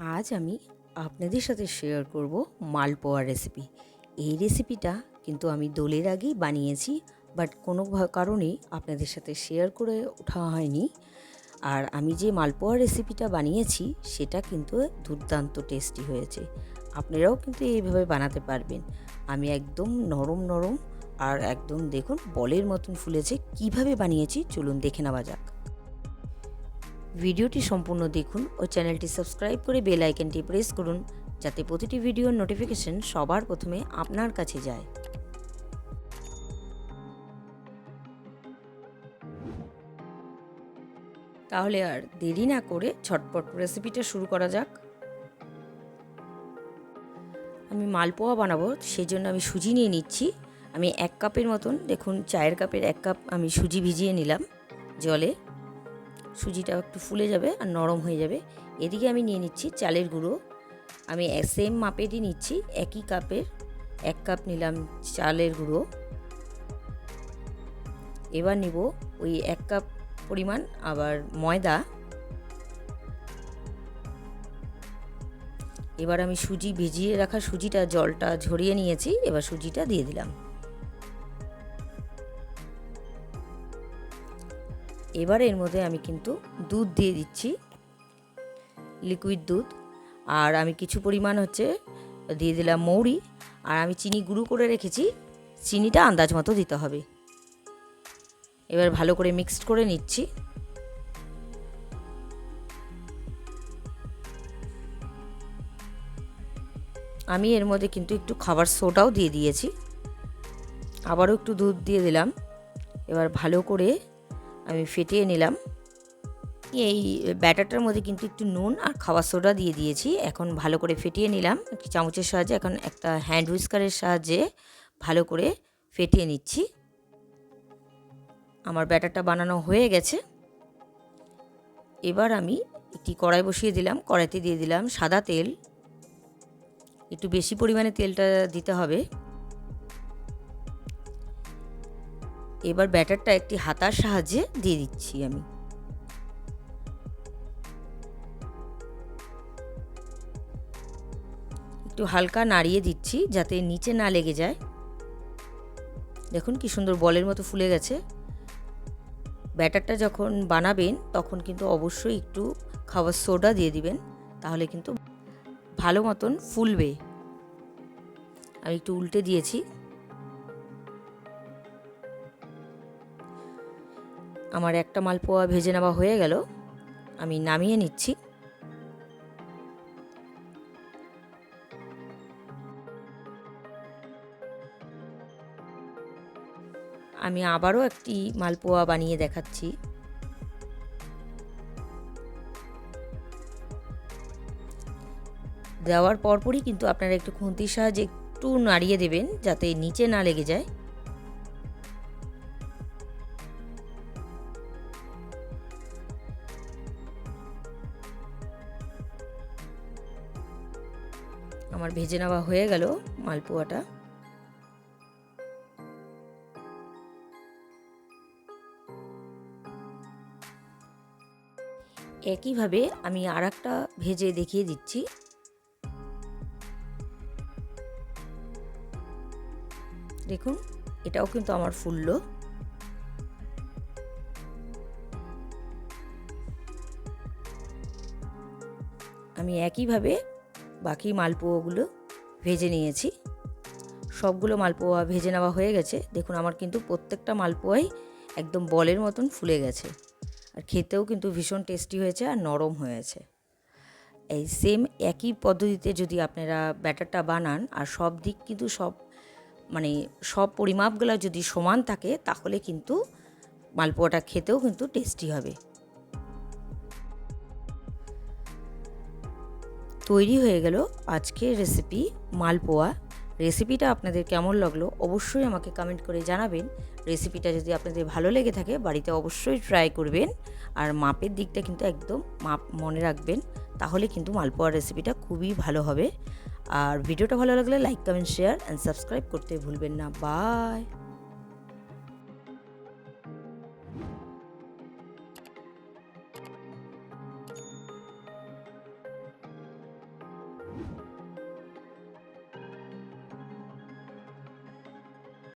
আজ আমি আপনাদের সাথে শেয়ার করব মালপোয়া রেসিপি এই রেসিপিটা কিন্তু আমি দোলের আগেই বানিয়েছি বাট কোনো কারণে আপনাদের সাথে শেয়ার করে ওঠা হয়নি। আর আমি যে মালপোয়া রেসিপিটা বানিয়েছি, সেটা কিন্তু দুর্দান্ত টেস্টি হয়েছে। আপনারাও কিন্তু এইভাবে বানাতে পারবেন। আমি একদম নরম নরম আর একদম দেখুন, বলের মতন ফুলেছে। কীভাবে বানিয়েছি, চলুন দেখে নেওয়া যাক। ভিডিওটি সম্পূর্ণ দেখুন ও চ্যানেলটি সাবস্ক্রাইব করে বেল আইকনটি প্রেস করুন যাতে প্রতিটি ভিডিওর নোটিফিকেশন সবার প্রথমে আপনার কাছে যায়। তাহলে আর দেরি না করে ছটপট রেসিপিটা শুরু করা যাক। আমি মালপোয়া বানাবো সেই জন্য আমি সুজি নিয়ে নিচ্ছি। আমি এক কাপের মতন, দেখুন, চায়ের কাপের এক কাপ আমি সুজি ভিজিয়ে নিলাম জলে। সুজিটা একটু ফুলে যাবে আর নরম হয়ে যাবে। এদিকে আমি নিয়ে নিচ্ছি চালের গুঁড়ো। আমি সেম মাপেরই নিচ্ছি, একই কাপের, এক কাপ নিলাম চালের গুঁড়ো। এবার নিব ওই এক কাপ পরিমাণ আবার ময়দা। এবার আমি সুজি ভিজিয়ে রাখা সুজিটা, জলটা ঝরিয়ে নিয়েছি, এবার সুজিটা দিয়ে দিলাম। এবার এর মধ্যে আমি কিন্তু দুধ দিয়ে দিচ্ছি লিকুইড দুধ। আর আমি কিছু পরিমাণ হচ্ছে দিয়ে দিলাম মৌরি। আর আমি চিনি গুঁড়ো করে রেখেছি, চিনিটা আন্দাজ মতো দিতে হবে। এবার ভালো করে মিক্সড করে নিচ্ছি। আমি এর মধ্যে কিন্তু একটু খাবার সোডাও দিয়ে দিয়েছি। আবারও একটু দুধ দিয়ে দিলাম। এবার ভালো করে আমি ফেটিয়ে নিলাম। এই ব্যাটারটার মধ্যে কিন্তু একটু নুন আর খাবার সোডা দিয়ে দিয়েছি। এখন ভালো করে ফেটিয়ে নিলাম। একটি চামচের সাহায্যে এখন একটা হ্যান্ড হুইস্কারের সাহায্যে ভালো করে ফেটিয়ে নিচ্ছি। আমার ব্যাটারটা বানানো হয়ে গেছে। এবার আমি একটি কড়াই বসিয়ে দিলাম। কড়াইতে দিয়ে দিলাম সাদা তেল। একটু বেশি পরিমাণে তেলটা দিতে হবে। এবার ব্যাটারটা একটি হাতার সাহায্যে দিয়ে দিচ্ছি আমি। একটু হালকা নাড়িয়ে দিচ্ছি যাতে নিচে না লেগে যায়। দেখুন কি সুন্দর বলের মতো ফুলে গেছে। ব্যাটারটা যখন বানাবেন, তখন কিন্তু অবশ্যই একটু খাবার সোডা দিয়ে দিবেন, তাহলে কিন্তু ভালো মতন ফুলবে। আমি একটু উল্টে দিয়েছি। আমার একটা মালপোয়া ভেজে নেওয়া হয়ে গেল। আমি নামিয়ে নিচ্ছি। আমি আবারও একটি মালপোয়া বানিয়ে দেখাচ্ছি। দেওয়ার পরপরই কিন্তু আপনারা একটু খুন্তির সাহায্যে একটু নাড়িয়ে দেবেন যাতে নিচে না লেগে যায়। আমার ভেজে নেওয়া হয়ে গেল মালপোয়াটা। একইভাবে আমি আর একটা ভেজে দেখিয়ে দিচ্ছি। দেখুন, এটাও কিন্তু আমার ফুলল। আমি একইভাবে বাকি মালপোয়াগুলো ভেজে নিয়েছি। সবগুলো মালপোয়া ভেজে নেওয়া হয়ে গেছে। দেখুন, আমার কিন্তু প্রত্যেকটা মালপোয়াই একদম বলের মতন ফুলে গেছে। আর খেতেও কিন্তু ভীষণ টেস্টি হয়েছে আর নরম হয়েছে। এই সেম একই পদ্ধতিতে যদি আপনারা ব্যাটারটা বানান, আর সব দিক কিন্তু সব মানে সব পরিমাপগুলো যদি সমান থাকে, তাহলে কিন্তু মালপোয়াটা খেতেও কিন্তু টেস্টি হবে। তৈরি হয়ে গেল আজকের রেসিপি মালপোয়া। রেসিপিটা আপনাদের কেমন লাগল অবশ্যই আমাকে কমেন্ট করে জানাবেন। রেসিপিটা যদি আপনাদের ভালো লেগে থাকে বাড়িতে অবশ্যই ট্রাই করবেন। আর মাপের দিকটা কিন্তু একদম মাপ মনে রাখবেন, তাহলে কিন্তু মালপোয়ার রেসিপিটা খুবই ভালো হবে। আর ভিডিওটা ভালো লাগলে like comment share and subscribe করতে ভুলবেন না। বাই